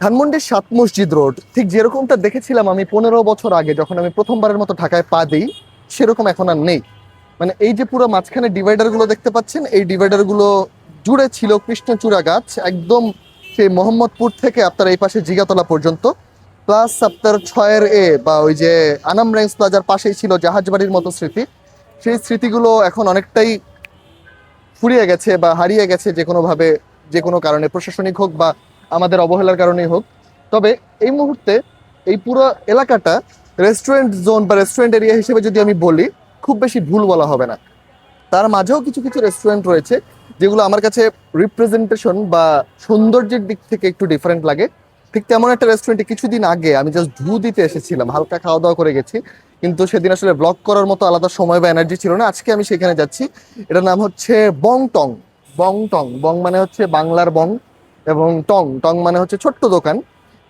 ধানমন্ডির সাত মসজিদ রোড, ঠিক যেরকমটা দেখেছিলাম আমি পনেরো বছর আগে, যখন আমি প্রথমবারের মতো ঢাকায় পা দিই, সেরকম এখন আর নেই। মানে এই যে পুরো মাঝখানে ডিভাইডারগুলো দেখতে পাচ্ছেন, এই ডিভাইডারগুলো জুড়ে ছিল কৃষ্ণচূড়া গাছ, একদম সেই মোহাম্মদপুর থেকে আপনার এই পাশে জিগাতলা পর্যন্ত। প্লাস আপনার ছয়ের এ বা ওই যে আনাম রেঞ্জ প্লাজার পাশেই ছিল জাহাজবাড়ির মতো স্মৃতি। সেই স্মৃতিগুলো এখন অনেকটাই ফুরিয়ে গেছে বা হারিয়ে গেছে যে কোনোভাবে, যে কোনো কারণে, প্রশাসনিক হোক বা আমাদের অবহেলার কারণেই হোক। তবে এই মুহূর্তে এই পুরো এলাকাটা রেস্টুরেন্ট জোন বা রেস্টুরেন্ট এরিয়া হিসেবে যদি আমি বলি, খুব বেশি ভুল বলা হবে না। তার মাঝেও কিছু কিছু রেস্টুরেন্ট রয়েছে, যেগুলো আমার কাছে রিপ্রেজেন্টেশন বা সৌন্দর্যের দিক থেকে একটু ডিফারেন্ট লাগে। ঠিক তেমন একটা রেস্টুরেন্টে কিছুদিন আগে আমি জাস্ট ধু দিতে এসেছিলাম, হালকা খাওয়া দাওয়া করে গেছি। কিন্তু সেদিন আসলে ব্লগ করার মতো আলাদা সময় বা এনার্জি ছিল না। আজকে আমি সেখানে যাচ্ছি। এটার নাম হচ্ছে বং টং বং টং বং মানে হচ্ছে বাংলার বং এবং টং টং মানে হচ্ছে ছোট্ট দোকান।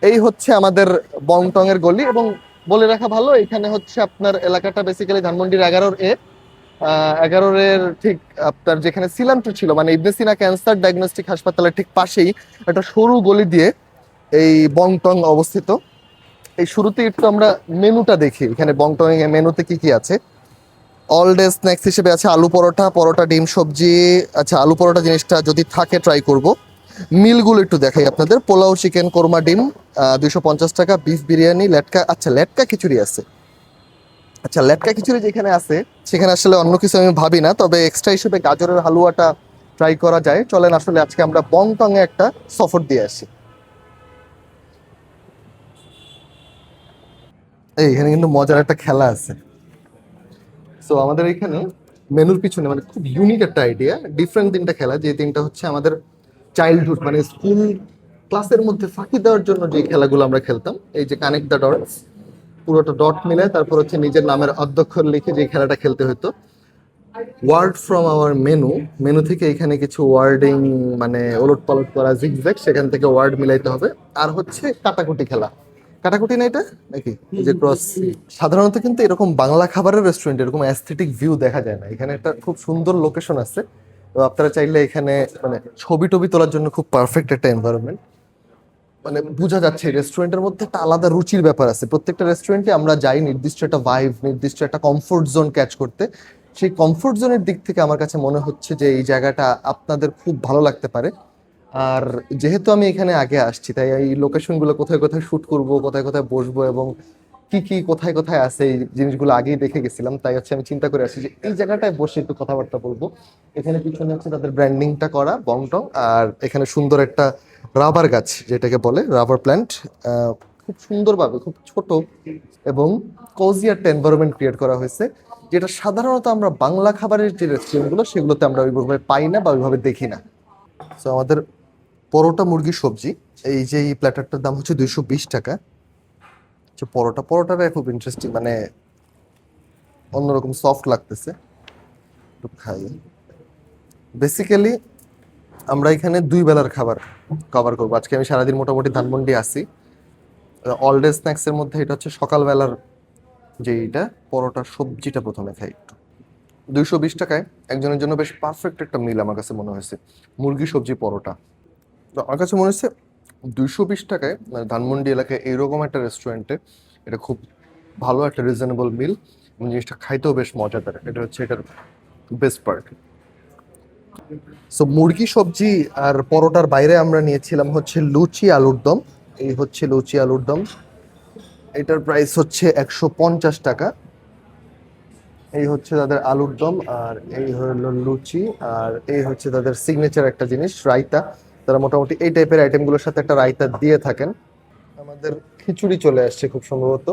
এই হচ্ছে আমাদের বং টং এর গলি এবং বলে রাখা ভালো, এখানে হচ্ছে আপনার এলাকাটা বেসিক্যালি ধানমন্ডির এগারোর এ। এগারোর এর ঠিক আপনার যেখানে সিলামটা ছিল মানে ইবনে সিনা ক্যান্সার ডায়াগনস্টিক হাসপাতালের ঠিক পাশেই একটা সরু গলি দিয়ে এই বং টং অবস্থিত। এই শুরুতে একটু আমরা মেনুটা দেখি, এখানে বং টং এর মেনুতে কি কি আছে। অল ডে স্ন্যাক্স হিসেবে আছে আলু পরোটা পরোটা, ডিম, সবজি আচ্ছা আলু পরোটা জিনিসটা যদি থাকে ট্রাই করব। মিলগুলো একটু দেখাই আপনাদের। পোলাও, চিকেন, কোরমা, ডিম দুইশো পঞ্চাশ টাকা, বিফ বিরিয়ানি, লেটকা। আচ্ছা লেটকা খিচুড়ি আছে। আচ্ছা লেটকা খিচুড়ি যেখানে আছে, সেখানে আসলে অন্য কিছু আমি ভাবি না, তবে এক্সট্রা হিসেবে গাজরের হালুয়াটা ট্রাই করা যায়। চলেন আসলে আজকে আমরা বং টং এ একটা সফর দিয়ে আসি। এইখানে কিন্তু মজার একটা খেলা আছে। সো আমাদের এখানে মেনুর পিছনে মানে খুব ইউনিক একটা আইডিয়া ডিফারেন্ট তিনটা খেলা, যে তিনটা হচ্ছে আমাদের চাইল্ডহুড মানে স্কুল ক্লাসের মধ্যে ফাঁকি দেওয়ার জন্য যে খেলাগুলো আমরা খেলতাম, এই যে কানেক্ট দ্য ডটস পুরোটা ডট মিলে তারপর হচ্ছে নিজের নামের অধ্যক্ষর লিখে যে খেলাটা খেলতে হতো। Word from our menu menu থেকে এখানে কিছু ওয়ার্ডিং মানে ওলট পালট করা জিগজ্যাগ সেখান থেকে ওয়ার্ড মিলাইতে হবে। আর হচ্ছে কাটাকুটি খেলা। কাটাকুটি না এটা? নাকি? যে ক্রস সাধারণত কিন্তু এরকম বাংলা খাবারের রেস্টুরেন্ট এরকম অ্যাস্থেটিক ভিউ দেখা যায় না। এখানে একটা খুব সুন্দর লোকেশন আছে। তো আপনারা চাইলে এখানে মানে ছবি টবি তোলার জন্য খুব পারফেক্ট একটা এনভায়রনমেন্ট মানে বোঝা যাচ্ছে রেস্টুরেন্টের মধ্যে একটা আলাদা রুচির ব্যাপার আছে। প্রত্যেকটা রেস্টুরেন্টে আমরা যাই নির্দিষ্ট একটা ভাইভ নির্দিষ্ট একটা কমফোর্ট জোন ক্যাচ করতে। সেই কমফোর্ট জোনের দিক থেকে আমার কাছে মনে হচ্ছে যে এই জায়গাটা আপনাদের খুব ভালো লাগতে পারে। আর যেহেতু আমি এখানে আগে আসছি, তাই এই লোকেশনগুলো কোথায় কোথায় শুট করব, কোথায় কোথায় বসবো এবং কি কি, কোথায় কোথায় আছে এই জিনিসগুলো আগেই দেখে গেছিলাম, তাই হচ্ছে আমি চিন্তা করে আসি যে এই জায়গাটায় বসে একটু কথাবার্তা বলব। এখানে পিছনে হচ্ছে তাদের ব্র্যান্ডিংটা করা, বংটং, আর এখানে সুন্দর একটা রাবার গাছ, যেটাকে বলে রাবার প্ল্যান্ট খুব সুন্দরভাবে, খুব ছোট এবং কোজি একটা এনভায়রনমেন্ট ক্রিয়েট করা হয়েছে, যেটা সাধারণত আমরা বাংলা খাবারের যে রেস্টুরেন্টগুলো সেগুলোতে আমরা ওইভাবে পাই না বা ওইভাবে দেখি না। তো আমাদের পরোটা মুরগি সবজি, এই যে এই প্ল্যাটারটার দাম হচ্ছে দুইশো বিশ টাকা। যে পরোটা পরোটাটা খুব ইন্টারেস্টিং মানে অন্যরকম সফট লাগতেছে। একটু খাই। বেসিক্যালি আমরা এখানে দুই বেলার খাবার কভার করব। আজকে আমি সারাদিন মোটামুটি ধানমন্ডি আসি অল ডে স্ন্যাক্সের মধ্যে এটা হচ্ছে সকালবেলার যে এইটা পরোটা সবজিটা প্রথমে খাই একটু। দুইশো বিশ টাকায় একজনের জন্য বেশ পারফেক্ট একটা মিল আমার কাছে মনে হয়েছে। মুরগি, সবজি, পরোটা। তো আমার কাছে মনে হচ্ছে দুইশো বিশ টাকায় মানে ধানমন্ডি এলাকায় এইরকম একটা রেস্টুরেন্টে এটা খুব ভালো একটা রিজনেবল মিল এবং জিনিসটা খাইতেও বেশ মজাদার। এটা হচ্ছে এটার বেস্ট পার্ট সো মুরগি, সবজি আর পরোটার বাইরে আমরা নিয়েছিলাম হচ্ছে লুচি, আলুর দম। এই হচ্ছে লুচি, আলুর দম। এটার প্রাইস হচ্ছে একশো পঞ্চাশ টাকা। এই হচ্ছে তাদের আলুর দম আর এই হলো লুচি আর এই হচ্ছে তাদের সিগনেচার একটা জিনিস, রায়তা। তারা মোটামুটি এই টাইপের আইটেমগুলোর সাথে একটা রায়তা দিয়ে থাকেন। আমাদের খিচুড়ি চলে আসছে খুব সম্ভবত।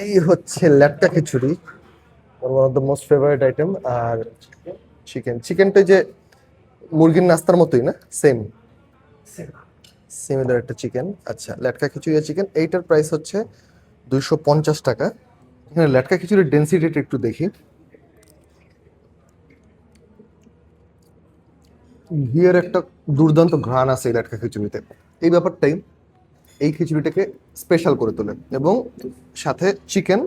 এই হচ্ছে ল্যাটকা খিচুড়ি one of the most favourite item R chicken চিকেনটা যে মুরগির নাস্তার মতোই না? সেম সিমিলার একটা চিকেন আচ্ছা ল্যাটকা খিচুড়ি চিকেন এইটার প্রাইস হচ্ছে দুইশো পঞ্চাশ টাকা। এখানে ল্যাটকা খিচুড়ির ডেন্সিটিটা একটু দেখি। ঘিয়ের একটা দুর্দান্ত ঘ্রাণ আছে এই ল্যাটকা খিচুড়িতে। এই ব্যাপারটাই এই খিচুড়িটাকে স্পেশাল করে তোলে এবং সাথে চিকেন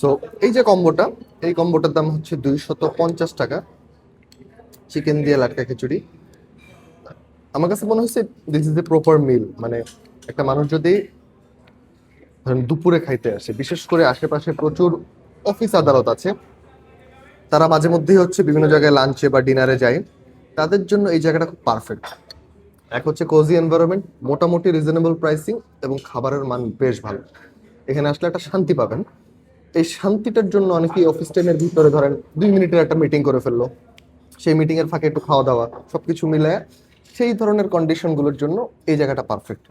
সো এই যে কম্বোটা এই কম্বোটার দাম হচ্ছে দুইশত পঞ্চাশ টাকা। চিকেন দিয়ে লাটকা খিচুড়ি। আমার কাছে মনে হচ্ছে this is the proper meal মানে একটা মানুষ যদি ধরেন দুপুরে খাইতে আসে, বিশেষ করে আশেপাশে প্রচুর অফিস আদালত আছে, তারা মাঝে মধ্যেই হচ্ছে বিভিন্ন জায়গায় লাঞ্চে বা ডিনারে যায়। তাদের জন্য এই জায়গাটা খুব পারফেক্ট এক হচ্ছে কোজি এনভায়রনমেন্ট মোটামুটি রিজনেবল প্রাইসিং এবং খাবারের মান বেশ ভালো। এখানে আসলে একটা শান্তি পাবেন। এই শান্তিটার জন্য অনেকেই অফিস টাইমের ভিতরে ধরেন দুই মিনিটের একটা মিটিং করে ফেলল। সেই মিটিং এর ফাঁকে একটু খাওয়া দাওয়া, সবকিছু মিলে সেই ধরনের কন্ডিশনগুলোর জন্য এই জায়গাটা পারফেক্ট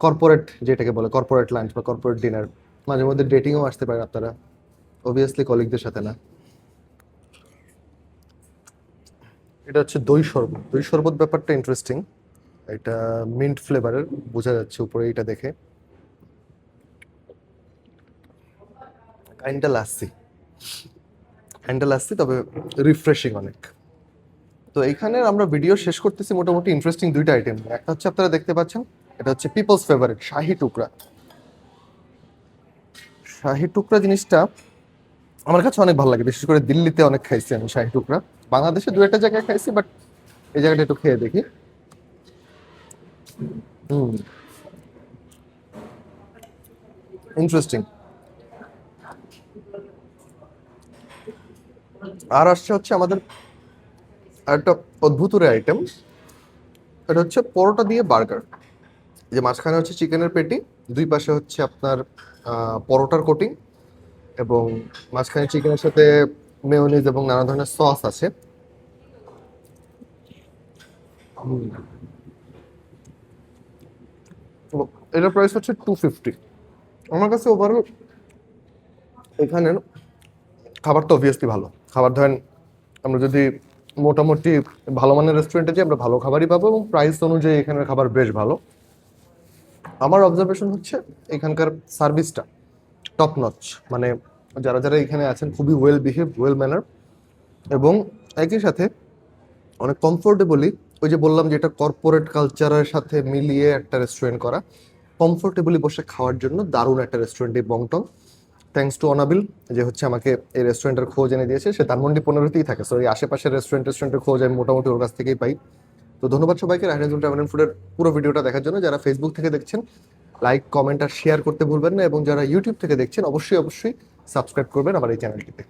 কর্পোরেট যেটাকে বলে কর্পোরেট লাঞ্চ বা কর্পোরেট ডিনার মাঝে মধ্যে ডেটিংও আসতে পারেন আপনারা। অবভিয়াসলি কলিগদের সাথে না। এটা হচ্ছে দই শরবত। দই শরবত ব্যাপারটা ইন্টারেস্টিং এটা মিন্ট ফ্লেভারের বোঝা যাচ্ছে উপরে এটা দেখে। কাইন্ডা লাসি কাইন্ডা লাসি তবে রিফ্রেশিং অনেক। তো এইখানে আমরা ভিডিও শেষ করতেছি মোটামুটি ইন্টারেস্টিং দুইটা আইটেম একটা হচ্ছে আপনারা দেখতে পাচ্ছেন, এটা হচ্ছে পিপলস ফেভারিট শাহি টুকরা। শাহি টুকরা জিনিসটা আমার কাছে অনেক ভালো লাগে, বিশেষ করে দিল্লিতে অনেক খাইছি আমি, শাহি টুকরা। বাংলাদেশে দু একটা জায়গায় খাইছি বাট এই জায়গাটা একটু খেয়ে দেখি। হুম। ইন্টারেস্টিং আর আসছে হচ্ছে আমাদের একটা অদ্ভুতরে আইটেম এটা হচ্ছে পরোটা দিয়ে বার্গার যে মাঝখানে হচ্ছে চিকেনের পেটি, দুই পাশে হচ্ছে আপনার পরোটার কোটিং এবং মাঝখানে চিকেনের সাথে মেয়োনিজ এবং নানা ধরনের সস আছে। এটার প্রাইস হচ্ছে টু ফিফটি আমার কাছে ওভারঅল এখানের খাবারটা অবভিয়াসলি ভালো। খাবার ধরেন, আমরা যদি মোটামুটি ভালো মানের রেস্টুরেন্টে যাই, আমরা ভালো খাবারই পাবো এবং প্রাইস অনুযায়ী এখানের খাবার বেশ ভালো। আমার অবজারভেশন হচ্ছে এখানকার সার্ভিসটা টপ নচ মানে যারা যারা এখানে আছেন, খুবই ওয়েল বিহেভ ওয়েল ম্যানার এবং একই সাথে অনেক কমফোর্টেবলি ওই যে বললাম যে এটা কর্পোরেট কালচারের সাথে মিলিয়ে একটা রেস্টুরেন্ট করা কমফোর্টেবলি বসে খাওয়ার জন্য দারুণ একটা রেস্টুরেন্ট এই বংটন থ্যাঙ্কস টু অনাবিল যে হচ্ছে আমাকে এই রেস্টুরেন্টের খোঁজ এনে দিয়েছে, সে ধানমন্ডি পনেরোতেই থাকে। সো এই আশেপাশের রেস্টুরেন্ট রেস্টুরেন্টের খোঁজ আমি মোটামুটি ওর কাছ থেকেই পাই। তো ধন্যবাদ সবাইকে রাহিনাজুল ট্রাভেল অ্যান্ড ফুডের পুরো ভিডিওটা দেখার জন্য। যারা ফেসবুক থেকে দেখছেন লাইক কমেন্ট আর শেয়ার করতে ভুলবেন না এবং যারা ইউটিউব থেকে দেখছেন, অবশ্যই অবশ্যই সাবস্ক্রাইব করবেন আমার এই চ্যানেলটিতে